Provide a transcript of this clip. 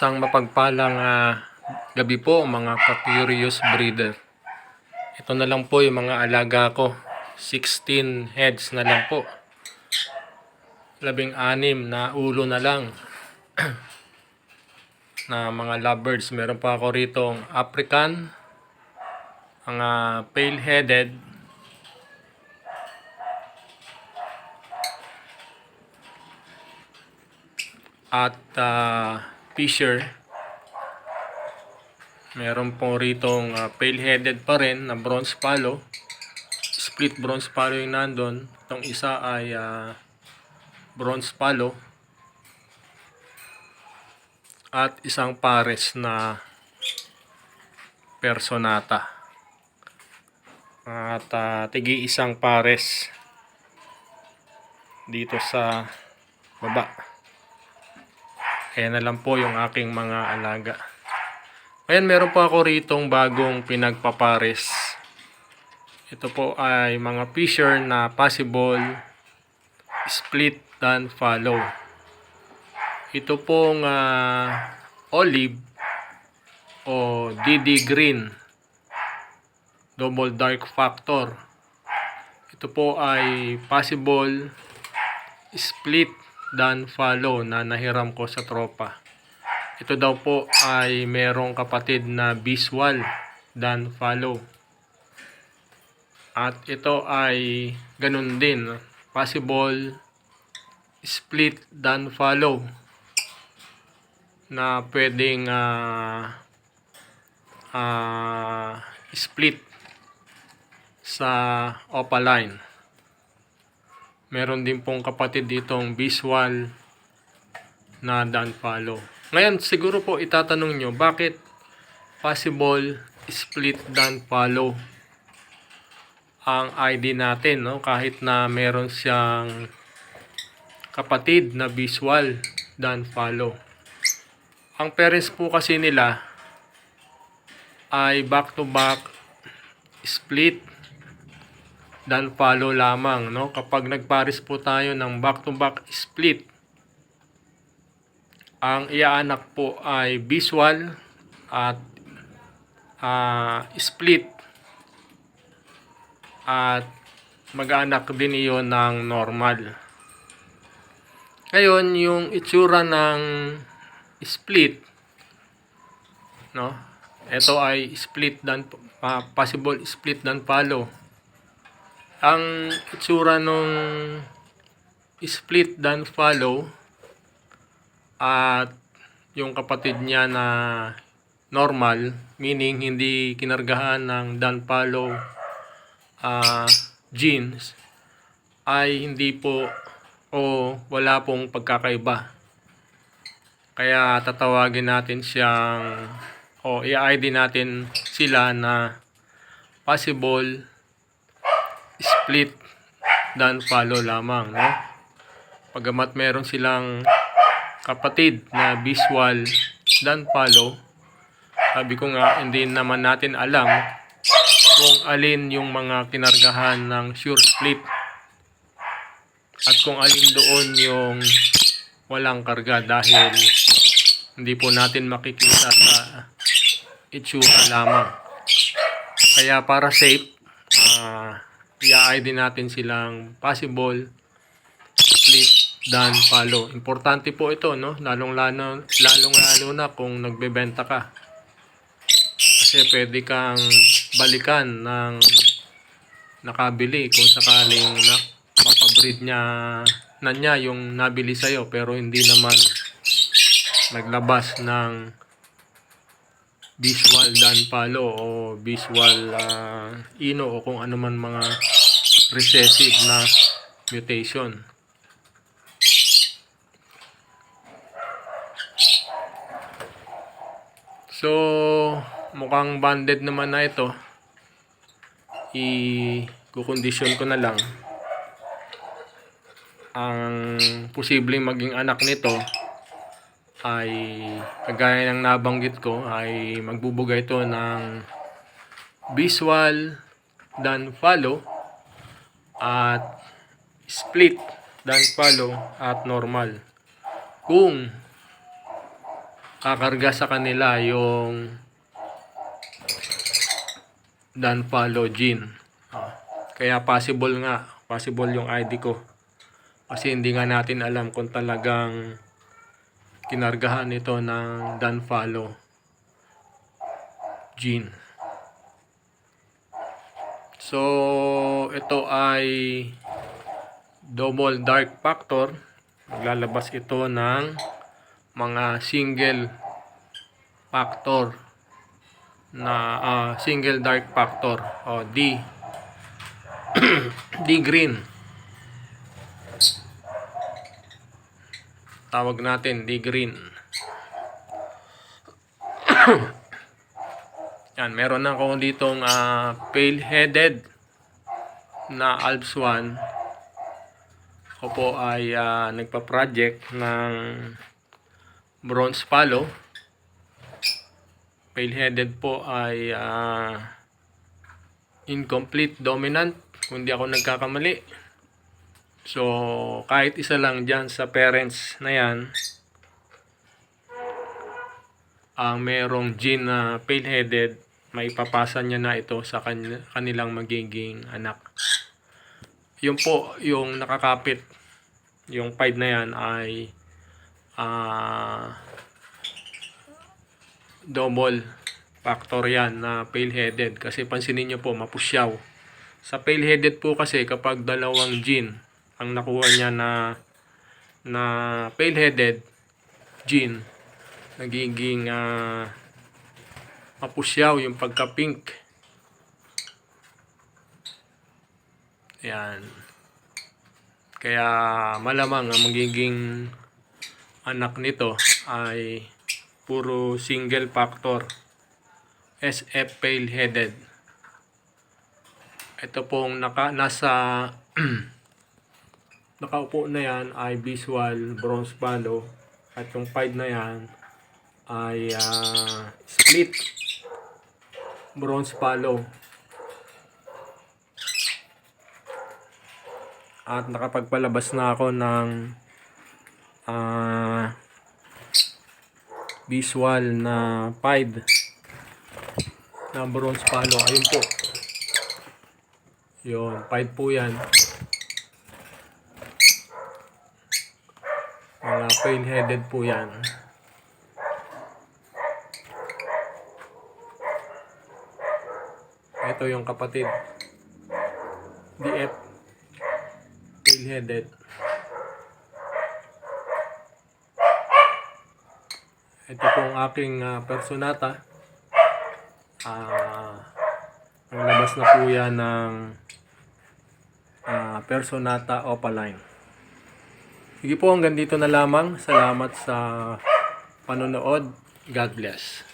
Isang mapagpalang ah, gabi po mga ka-curious breeder. Ito na lang po yung mga alaga ko. 16 heads na lang po. Labing anim na ulo na lang. na mga lovebirds. Meron pa ako rito African, mga pale-headed, at ah, Fisher. Meron po ritong ah, pale-headed pa rin na bronze palo. Split bronze palo yung nandun. Itong isa ay ah, bronze palo. At isang pares na personata. At ah, tigi isang pares dito sa baba. Kaya na lang po yung aking mga alaga. Ayan, meron po ako ritong bagong pinagpapares. Ito po ay mga fisher na possible split dan follow. Ito pong ah, olive o DD green double dark factor. Ito po ay possible split dan follow na nahiram ko sa tropa. Ito daw po ay merong kapatid na visual dan follow. At ito ay ganun din. Possible split dan follow na pwedeng ah, ah, split sa opaline. Meron din pong kapatid ditong visual na dan follow. Ngayon, siguro po itatanong nyo, bakit possible split dan follow ang ID natin, no? Kahit na meron siyang kapatid na visual dan follow. Ang parents po kasi nila ay back to back split dan follow lamang no? Kapag nagpares po tayo ng back to back split ang iaanak po ay visual at ah, split. At mag-anak din iyon ng normal. Ngayon yung itsura ng split no? Ito ay split dan ah, possible split dan follow ang itsura nung split dan follow at yung kapatid niya na normal meaning hindi kinargahan ng dan follow ah, genes ay hindi po o wala pong pagkakaiba. Kaya tatawagin natin siyang o i-ID natin sila na possible split dan follow lamang, no? Pagamat meron silang kapatid na visual dan follow, sabi ko nga, hindi naman natin alam kung alin yung mga kinargahan ng sure split at kung alin doon yung walang karga dahil hindi po natin makikita sa itsura lamang. Kaya para safe, ah i-ID natin silang possible split dan follow. Importante po ito, no? Lalong lalo, lalong lalo na kung nagbebenta ka. Kasi pwede kang balikan ng nakabili kung sakaling na mapabreed niya na niya yung nabili sa'yo pero hindi naman naglabas ng visual dan palo o visual ah, ino o kung ano man mga recessive na mutation. So, mukhang banded naman na ito. I-kukondisyon ko na lang. Ang posibleng maging anak nito ay kagaya ng nabanggit ko ay magbubuga ito ng visual dan follow at split dan follow at normal. Kung kakarga sa kanila yung Danpalo gene. Ah, Kaya possible nga, possible yung ID ko. Kasi hindi nga natin alam kung talagang kinargahan ito ng Danpalo gene. So, ito ay double dark factor. Maglalabas ito ng mga single factor na ah, single dark factor o D D green tawag natin D green. Yan meron ako ditong ah, pale headed na Alps 1 ako po ay ah, nagpa-project ng bronze palo. Pale-headed po ay ah, incomplete dominant. Kung di ako nagkakamali. So, kahit isa lang dyan sa parents na yan, ang merong gene na pale-headed, maipapasa niya na ito sa kan- kanilang magiging anak. Yun po, yung nakakapit, yung pied na yan ay ah double factor yan na pale-headed kasi pansinin nyo po mapusyaw sa pale-headed po kasi kapag dalawang gene ang nakuha niya na na pale-headed gene nagiging ah, mapusyaw yung pagka-pink. Yan kaya malamang ang magiging anak nito ay puro single factor SF pale headed ito pong naka, nasa nakaupo na yan ay visual bronze palo at yung pied na yan ay ah, split bronze palo at nakapagpalabas na ako ng ah visual na pied na bronze palo. Ayun po. Yun, pied po yan. Mga pale headed po yan. Ito yung kapatid. DF. Pale headed. Ito po ang aking ah, personata. Ah, ang labas na po yan ng ah, personata opaline. Sige po, hanggang dito na lamang. Salamat sa panonood. God bless.